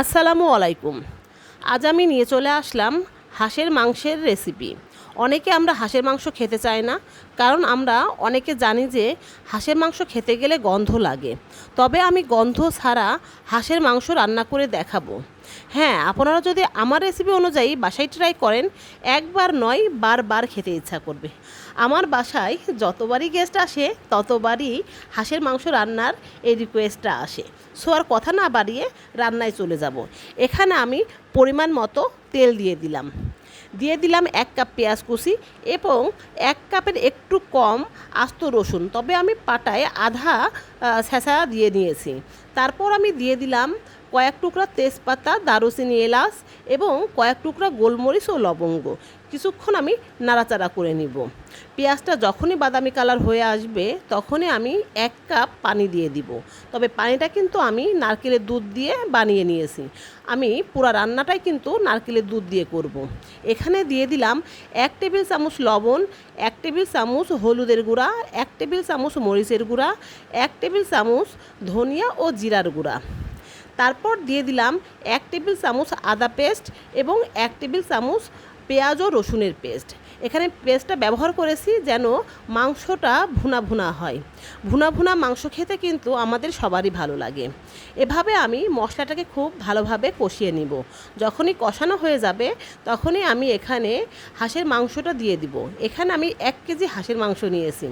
আসসালামু আলাইকুম। আজ আমি নিয়ে চলে আসলাম হাঁসের মাংসের রেসিপি অনেকে আমরা হাঁসের মাংস খেতে চাই না, কারণ আমরা অনেকে জানি যে হাঁসের মাংস খেতে গেলে গন্ধ লাগে। তবে আমি গন্ধ ছাড়া হাঁসের মাংস রান্না করে দেখাবো। হ্যাঁ আপনারা যদি আমার রেসিপি অনুযায়ী বাসায় ট্রাই করেন, একবার নয়, বারবার খেতে ইচ্ছা করবে। আমার বাসায় যতবারই গেস্ট আসে, ততবারই হাঁসের মাংস রান্নার এই রিকোয়েস্টটা আসে। সো আর কথা না বাড়িয়ে রান্নায় চলে যাব। এখানে আমি পরিমাণ মতো তেল দিয়ে দিলাম। দিয়ে দিলাম এক কাপ পেঁয়াজ কুচি এবং এক কাপের একটু কম আস্ত রসুন। তবে আমি পাটায় আধা ছেঁচা দিয়ে নিয়েছি। তারপর আমি দিয়ে দিলাম কয়েক টুকরা তেজপাতা, দারুচিনি এলাচ এবং কয়েক টুকরা গোলমরিচ ও লবঙ্গ। কিছুক্ষণ আমি নাড়াচাড়া করে নিব। পেঁয়াজটা যখনই বাদামি কালার হয়ে আসবে, তখনই আমি এক কাপ পানি দিয়ে দিব। তবে পানিটা কিন্তু আমি নারকেলের দুধ দিয়ে বানিয়ে নিয়েছি। আমি পুরো রান্নাটাই কিন্তু নারকেলের দুধ দিয়ে করব। এখানে দিয়ে দিলাম এক টেবিল চামচ লবণ, এক টেবিল চামচ হলুদের গুঁড়া, এক টেবিল চামচ মরিচের গুঁড়া, এক টেবিল চামচ ধনিয়া ও জিরার গুঁড়া। তারপর দিয়ে দিলাম এক টেবিল চামচ আদা পেস্ট এবং এক টেবিল চামচ পেঁয়াজ ও রসুনের পেস্ট। এখানে পেস্টটা ব্যবহার করেছি যেন মাংসটা ভুনা ভুনা হয়। ভুনা ভুনা মাংস খেতে কিন্তু আমাদের সবারই ভালো লাগে। এভাবে আমি মশলাটাকে খুব ভালোভাবে কষিয়ে নিব। যখনই কষানো হয়ে যাবে, তখনই আমি এখানে হাঁসের মাংসটা দিয়ে দিব। এখানে আমি এক কেজি হাঁসের মাংস নিয়েছি।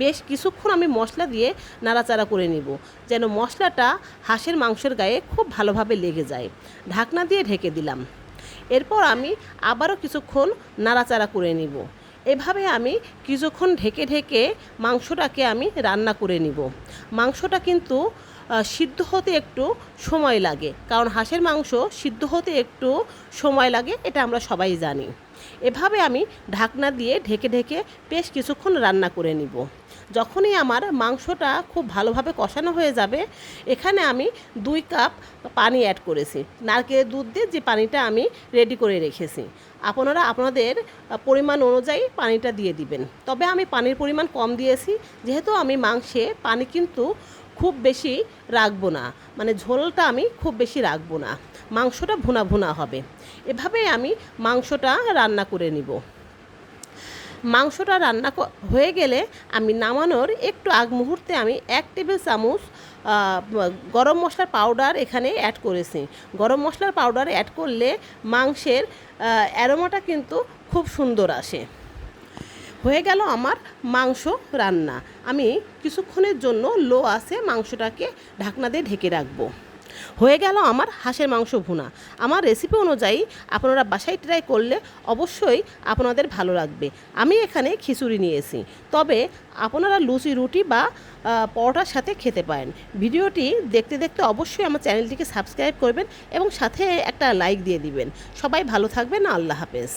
বেশ কিছুক্ষণ আমি মশলা দিয়ে নাড়াচাড়া করে নিব, যেন মশলাটা হাঁসের মাংসের গায়ে খুব ভালোভাবে লেগে যায়। ঢাকনা দিয়ে ঢেকে দিলাম। এরপর আমি আবারও কিছুক্ষণ নাড়াচাড়া করে নিব। এভাবে আমি কিছুক্ষণ ঢেকে ঢেকে মাংসটাকে আমি রান্না করে নিব। মাংসটা কিন্তু সিদ্ধ হতে একটু সময় লাগে, কারণ হাঁসের মাংস সিদ্ধ হতে একটু সময় লাগে, এটা আমরা সবাই জানি। এভাবে আমি ঢাকনা দিয়ে ঢেকে ঢেকে বেশ কিছুক্ষণ রান্না করে নিব। যখনই আমার মাংসটা খুব ভালোভাবে কষানো হয়ে যাবে, এখানে আমি দুই কাপ পানি অ্যাড করেছি। নারকেলের দুধ দিয়ে যে পানিটা আমি রেডি করে রেখেছি। আপনারা, আপনাদের পরিমাণ অনুযায়ী পানিটা দিয়ে দিবেন। তবে আমি পানির পরিমাণ কম দিয়েছি, যেহেতু আমি মাংসে পানি কিন্তু খুব বেশি রাখব না। মানে ঝোলটা আমি খুব বেশি রাখব না। মাংসটা ভুনা ভুনা হবে। এভাবেই আমি মাংসটা রান্না করে নিব। মাংসটা রান্না হয়ে গেলে আমি নামানোর একটু আগ মুহূর্তে আমি এক টেবিল চামচ গরম মশলার পাউডার এখানে অ্যাড করেছি। গরম মশলার পাউডার অ্যাড করলে মাংসের অ্যারোমাটা কিন্তু খুব সুন্দর আসে। হয়ে গেল আমার মাংস রান্না। আমি কিছুক্ষণের জন্য লো আসে মাংসটাকে ঢাকনা দিয়ে ঢেকে রাখব। হয়ে গেল আমার হাঁসের মাংস ভুনা। আমার রেসিপি অনুযায়ী আপনারা বাসায় ট্রাই করলে অবশ্যই আপনাদের ভালো লাগবে। আমি এখানে খিচুড়ি নিয়েছি। তবে আপনারা লুচি, রুটি বা পরোটার সাথে খেতে পারেন। ভিডিওটি দেখতে দেখতে অবশ্যই আমার চ্যানেলটিকে সাবস্ক্রাইব করবেন এবং সাথে একটা লাইক দিয়ে দিবেন। সবাই ভালো থাকবেন। আল্লাহ হাফেজ।